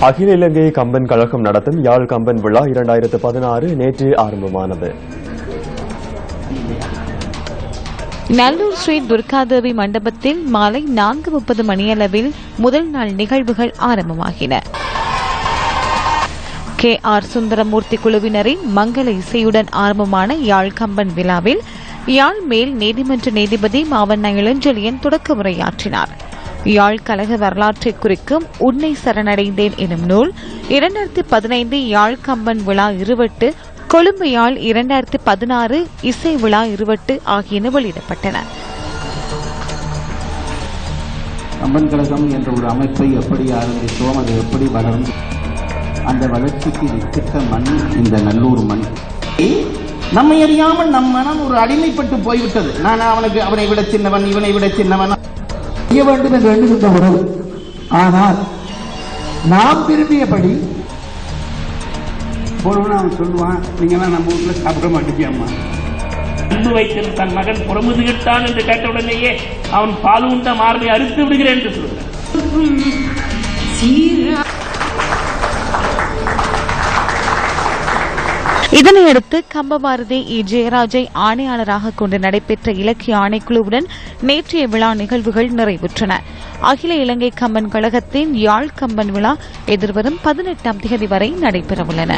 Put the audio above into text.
அகில இலங்கை கம்பன் கழகம் நடத்தும் யாழ் கம்பன் விழா இரண்டாயிரத்து பதினாறு நேற்று ஆரம்பமானது. நல்லூர் ஸ்ரீ துர்காதேவி மண்டபத்தில் மாலை நான்கு முப்பது மணியளவில் முதல் நாள் நிகழ்வுகள் ஆரம்பமாகின. கே. ஆர். சுந்தரமூர்த்தி குழுவினரின் மங்கள இசையுடன் ஆரம்பமான யாழ் கம்பன் விழாவில் யாழ் மேல் நீதிமன்ற நீதிபதி மாவண்ண இளஞ்செழியன் தொடக்க உரையாற்றினார். யாழ் கழக வரலாற்றை குறிக்கும் உன்னை சரணடைந்தேன் எனும் நூல். இரண்டாயிரத்தி பதினைந்து யாழ் கம்பன் விழா இருவட்டு கொழும்பு யாழ் இரண்டாயிரத்தி பதினாறு இசை விழா இருவட்டு ஆகியன வெளியிடப்பட்டன. கம்பன் கழகம் என்ற ஒரு அமைப்பை எப்படி ஆரம்பித்தோம் அது எப்படி வளர்ந்து அந்த வளர்ச்சிக்கு வித்திட்ட மண் இந்த நல்லூர் மண். நம்மை அறியாமல் நம் மனம் ஒரு அடிமைப்பட்டு போய்விட்டது. நான் அவனுக்கு அவனை விட சின்னவன் இவனை விட சின்னவன். செய்ய வேண்டும் என்று எண்ணுகின்ற உறவு ஆனால் நாம் விரும்பியபடி போனவன அவன் சொல்லுவான் நீங்களாம் நம்ம வீட்டுல சாப்பிட மாட்டேங்கியம்மா அன்பு வைத்திருந்த தன் மகன் புறமுதுகிட்டான் என்று கேட்டவுடனேயே அவன் பால் உண்ட மார்பை அறுத்து விடுகிறேன் என்று சொல்கிறான் இதனையடுத்து கம்பபாரதி இ. ஜெயராஜை ஆணையாளராக கொண்டு நடைபெற்ற இலக்கிய ஆணைக்குழுவுடன் நேற்றைய விழா நிகழ்வுகள் நிறைவுற்றன. அகில இலங்கை கம்பன் கழகத்தின் யாழ் கம்பன் விழா எதிர்வரும் பதினெட்டாம் தேதி வரை நடைபெறவுள்ளன.